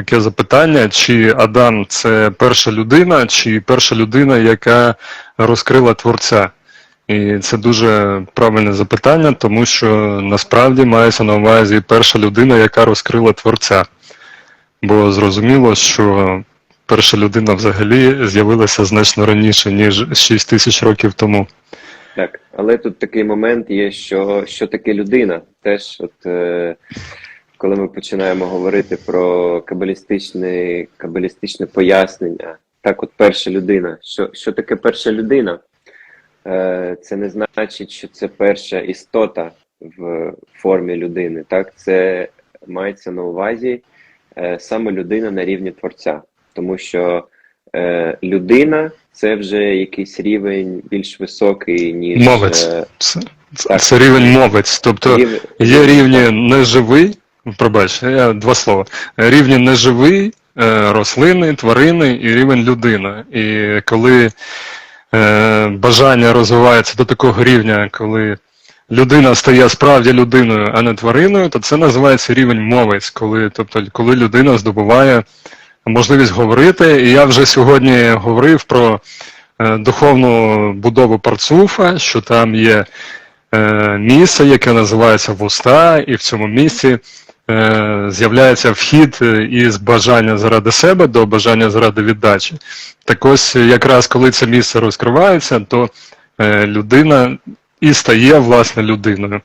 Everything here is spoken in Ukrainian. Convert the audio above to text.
таке запитання: чи Адам це перша людина, чи перша людина, яка розкрила творця? І це дуже правильне запитання, тому що насправді мається на увазі перша людина, яка розкрила творця. Бо зрозуміло, що перша людина взагалі з'явилася значно раніше, ніж 6 тисяч років тому. Так, але тут такий момент є, що, що таке людина. Теж, от е, коли ми починаємо говорити про кабалістичне, кабалістичне пояснення, так, от перша людина. Що, що таке перша людина? Е, це не значить, що це перша істота в формі людини. Так, це мається на увазі е, саме людина на рівні творця, тому що е, людина це вже якийсь рівень більш високий, ніж Мовець. е, Це, це, Так. це рівень мовець. Тобто рів- є рівні неживий, пробач, два слова. Рівні неживий, е, рослини, тварини і рівень людина. І коли е, бажання розвивається до такого рівня, коли людина стає справді людиною, а не твариною, то це називається рівень мовець, коли, тобто, коли людина здобуває можливість говорити. І я вже сьогодні говорив про е, духовну будову парцуфа, що там є місце, яке називається вуста, і в цьому місці з'являється вхід е, із бажання заради себе до бажання заради віддачі. Так ось, е, якраз коли це місце розкривається, то е, людина і стає власне людиною.